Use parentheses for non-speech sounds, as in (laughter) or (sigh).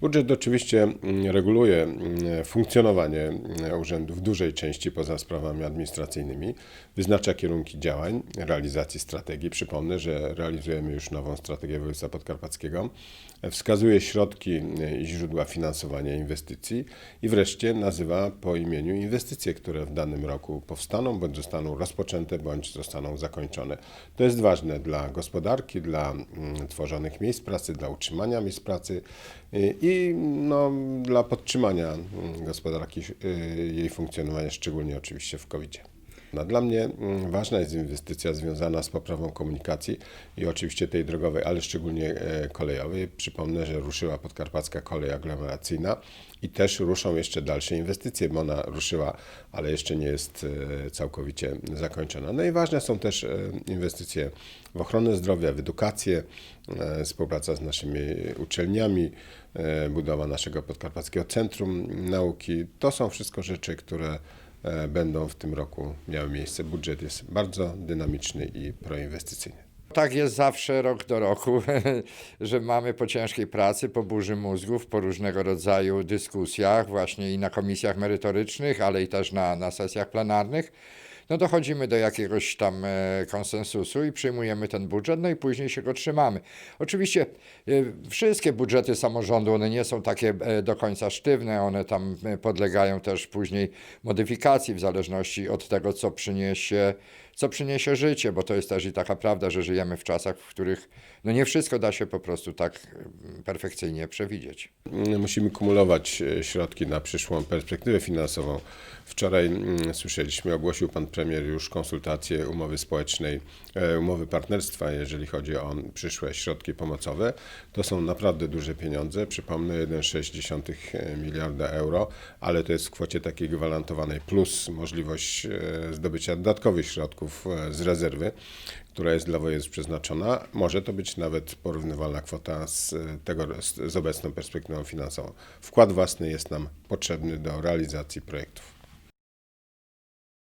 Budżet oczywiście mm, reguluje mm, funkcjonowanie mm, urzędu w dużej części poza sprawami administracyjnymi, wyznacza kierunki działań, realizacji strategii. Przypomnę, że realizujemy już nową strategię województwa podkarpackiego, wskazuje środki i źródła finansowania inwestycji i wreszcie nazywa po imieniu inwestycje, które w danym roku powstaną, bądź zostaną rozpoczęte, bądź zostaną zakończone. To jest ważne dla gospodarki, dla tworzonych miejsc pracy, dla utrzymania miejsc pracy y, i no, dla podtrzymania gospodarki, y, jej funkcjonowania, szczególnie oczywiście w covid -zie. No, dla mnie mm, ważna jest inwestycja związana z poprawą komunikacji i oczywiście tej drogowej, ale szczególnie e, kolejowej. Przypomnę, że ruszyła podkarpacka kolej aglomeracyjna i też ruszą jeszcze dalsze inwestycje, bo ona ruszyła, ale jeszcze nie jest e, całkowicie zakończona. No i ważne są też e, inwestycje w ochronę zdrowia, w edukację, współpraca z naszymi uczelniami, budowa naszego podkarpackiego centrum nauki. To są wszystko rzeczy, które będą w tym roku miały miejsce. Budżet jest bardzo dynamiczny i proinwestycyjny. Tak jest zawsze rok do roku, (laughs) że mamy po ciężkiej pracy, po burzy mózgów, po różnego rodzaju dyskusjach, właśnie i na komisjach merytorycznych, ale i też na, na sesjach plenarnych. No dochodzimy do jakiegoś tam e, konsensusu i przyjmujemy ten budżet, no i później się go trzymamy. Oczywiście e, wszystkie budżety samorządu, one nie są takie e, do końca sztywne, one tam podlegają też później modyfikacji w zależności od tego, co przyniesie, co przyniesie życie, bo to jest też i taka prawda, że żyjemy w czasach, w których no nie wszystko da się po prostu tak e, perfekcyjnie przewidzieć. Musimy kumulować środki na przyszłą perspektywę finansową. Wczoraj mm, słyszeliśmy, ogłosił pan premier już konsultacje umowy społecznej, e, umowy partnerstwa, jeżeli chodzi o przyszłe środki pomocowe. To są naprawdę duże pieniądze. Przypomnę 1,6 miliarda euro, ale to jest w kwocie takiej gwarantowanej plus możliwość e, zdobycia dodatkowych środków e, z rezerwy która jest dla województw przeznaczona. Może to być nawet porównywalna kwota z, tego, z, z obecną perspektywą finansową. Wkład własny jest nam potrzebny do realizacji projektów.